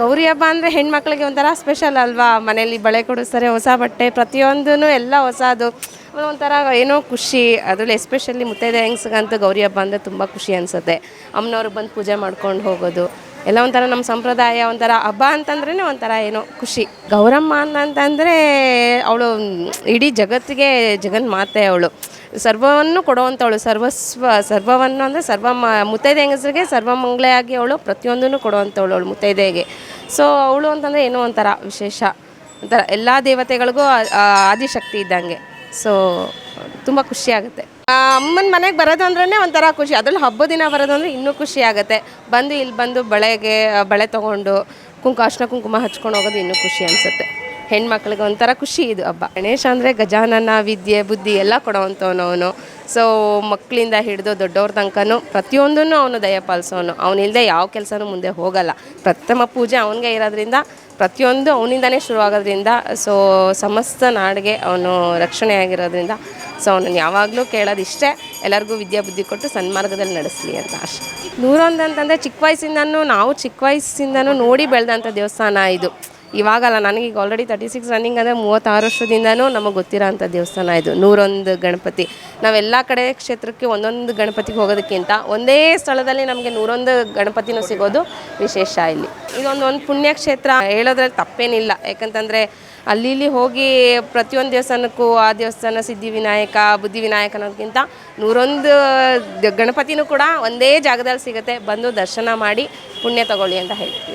ಗೌರಿ ಹಬ್ಬ ಅಂದರೆ ಹೆಣ್ಮಕ್ಳಿಗೆ ಒಂಥರ ಸ್ಪೆಷಲ್ ಅಲ್ವಾ? ಮನೇಲಿ ಬಳೆ ಕೊಡಿಸ್ತಾರೆ, ಹೊಸ ಬಟ್ಟೆ ಪ್ರತಿಯೊಂದೂ ಎಲ್ಲ ಹೊಸದು. ಒಂಥರ ಏನೋ ಖುಷಿ. ಅದರಲ್ಲಿ ಎಸ್ಪೆಷಲಿ ಮುತ್ತೈದೆ ಹೆಂಗ್ಸ್ಗಂತೂ ಗೌರಿ ಹಬ್ಬ ಅಂದರೆ ತುಂಬ ಖುಷಿ ಅನಿಸುತ್ತೆ. ಅಮ್ಮನವ್ರು ಬಂದು ಪೂಜೆ ಮಾಡ್ಕೊಂಡು ಹೋಗೋದು. ಎಲ್ಲ ಒಂಥರ ನಮ್ಮ ಸಂಪ್ರದಾಯ, ಒಂಥರ ಹಬ್ಬ ಅಂತಂದ್ರೇ ಒಂಥರ ಏನೋ ಖುಷಿ. ಗೌರಮ್ಮ ಅಂತಂದರೆ ಅವಳು ಇಡೀ ಜಗತ್ತಿಗೆ ಜಗನ್ ಮಾತೆ ಅವಳು. ಸರ್ವವನ್ನು ಕೊಡುವಂಥವಳು ಸರ್ವಸ್ವ, ಸರ್ವವನ್ನು ಅಂದರೆ ಸರ್ವ ಮ ಮುತ್ತೈದೆ ಹೆಂಗಸರಿಗೆ ಸರ್ವಮಂಗಳೆಯಾಗಿ ಅವಳು ಪ್ರತಿಯೊಂದನ್ನು ಕೊಡುವಂಥವಳು ಅವಳು ಮುತ್ತೈದೆಗೆ ಸೊ ಅವಳು ಅಂತಂದರೆ ಏನೋ ಒಂಥರ ವಿಶೇಷ. ಒಂಥರ ಎಲ್ಲ ದೇವತೆಗಳಿಗೂ ಆದಿಶಕ್ತಿ ಇದ್ದಂಗೆ. ಸೊ ತುಂಬ ಖುಷಿ ಆಗುತ್ತೆ. ಅಮ್ಮನ ಮನೆಗೆ ಬರೋದು ಅಂದ್ರೆ ಒಂಥರ ಖುಷಿ. ಅದ್ರಲ್ಲಿ ಹಬ್ಬ ದಿನ ಬರೋದು ಅಂದರೆ ಇನ್ನೂ ಖುಷಿ ಆಗುತ್ತೆ. ಬಂದು ಇಲ್ಲಿ ಬಂದು ಬಳೆಗೆ ಬಳೆ ತೊಗೊಂಡು ಕುಂಕು ಅರ್ಶಿನ ಕುಂಕುಮ ಹಚ್ಕೊಂಡು ಹೋಗೋದು ಇನ್ನೂ ಖುಷಿ ಅನಿಸುತ್ತೆ. ಹೆಣ್ಮಕ್ಳಿಗೆ ಒಂಥರ ಖುಷಿ ಇದು ಹಬ್ಬ. ಗಣೇಶ ಅಂದರೆ ಗಜಾನನ, ವಿದ್ಯೆ, ಬುದ್ಧಿ ಎಲ್ಲ ಕೊಡೋವಂಥವನು ಅವನು ಸೊ ಮಕ್ಕಳಿಂದ ಹಿಡಿದು ದೊಡ್ಡವ್ರ ತನಕನೂ ಪ್ರತಿಯೊಂದನ್ನು ಅವನು ದಯ ಪಾಲಿಸೋನು. ಅವನಿಲ್ಲದೆ ಯಾವ ಕೆಲಸನೂ ಮುಂದೆ ಹೋಗಲ್ಲ. ಪ್ರಥಮ ಪೂಜೆ ಅವನಿಗೆ ಇರೋದ್ರಿಂದ, ಪ್ರತಿಯೊಂದು ಅವನಿಂದನೇ ಶುರುವಾಗೋದ್ರಿಂದ ಸೊ ಸಮಸ್ತ ನಾಡಿಗೆ ಅವನು ರಕ್ಷಣೆ ಆಗಿರೋದ್ರಿಂದ ಸೊ ಅವನನ್ನು ಯಾವಾಗಲೂ ಕೇಳೋದು ಇಷ್ಟೇ, ಎಲ್ಲರಿಗೂ ವಿದ್ಯಾ ಬುದ್ಧಿ ಕೊಟ್ಟು ಸನ್ಮಾರ್ಗದಲ್ಲಿ ನಡೆಸಲಿ ಅಂತ ಅಷ್ಟೇ ನೂರೊಂದು ಅಂತಂದರೆ ಚಿಕ್ಕ ವಯಸ್ಸಿಂದನೂ, ನಾವು ಚಿಕ್ಕ ವಯಸ್ಸಿಂದನೂ ನೋಡಿ ಬೆಳೆದಂಥ ದೇವಸ್ಥಾನ ಇದು. ಇವಾಗಲ್ಲ ನನಗೆ ಈಗ ಆಲ್ರೆಡಿ ತರ್ಟಿ ಸಿಕ್ಸ್ ರನ್ನಿಂಗ್ ಅಂದರೆ ಮೂವತ್ತಾರು ವರ್ಷದಿಂದನೂ ನಮಗೆ ಗೊತ್ತಿರೋ ಅಂಥ ದೇವಸ್ಥಾನ ಇದು. ನೂರೊಂದು ಗಣಪತಿ. ನಾವೆಲ್ಲ ಕಡೆ ಕ್ಷೇತ್ರಕ್ಕೆ ಒಂದೊಂದು ಗಣಪತಿಗೆ ಹೋಗೋದಕ್ಕಿಂತ ಒಂದೇ ಸ್ಥಳದಲ್ಲಿ ನಮಗೆ ನೂರೊಂದು ಗಣಪತಿನೂ ಸಿಗೋದು ವಿಶೇಷ ಇಲ್ಲಿ. ಇದೊಂದು ಒಂದು ಪುಣ್ಯಕ್ಷೇತ್ರ. ಹೇಳೋದ್ರಲ್ಲಿ ತಪ್ಪೇನಿಲ್ಲ. ಯಾಕಂತಂದರೆ ಅಲ್ಲಿ ಇಲ್ಲಿ ಹೋಗಿ ಪ್ರತಿಯೊಂದು ದೇವಸ್ಥಾನಕ್ಕೂ ಆ ದೇವಸ್ಥಾನ ಸಿದ್ಧಿ ವಿನಾಯಕ, ಬುದ್ಧಿ ವಿನಾಯಕ ಅನ್ನೋದಕ್ಕಿಂತ ನೂರೊಂದು ಗಣಪತಿನೂ ಕೂಡ ಒಂದೇ ಜಾಗದಲ್ಲಿ ಸಿಗುತ್ತೆ. ಬಂದು ದರ್ಶನ ಮಾಡಿ ಪುಣ್ಯ ತಗೊಳ್ಳಿ ಅಂತ ಹೇಳ್ತೀವಿ.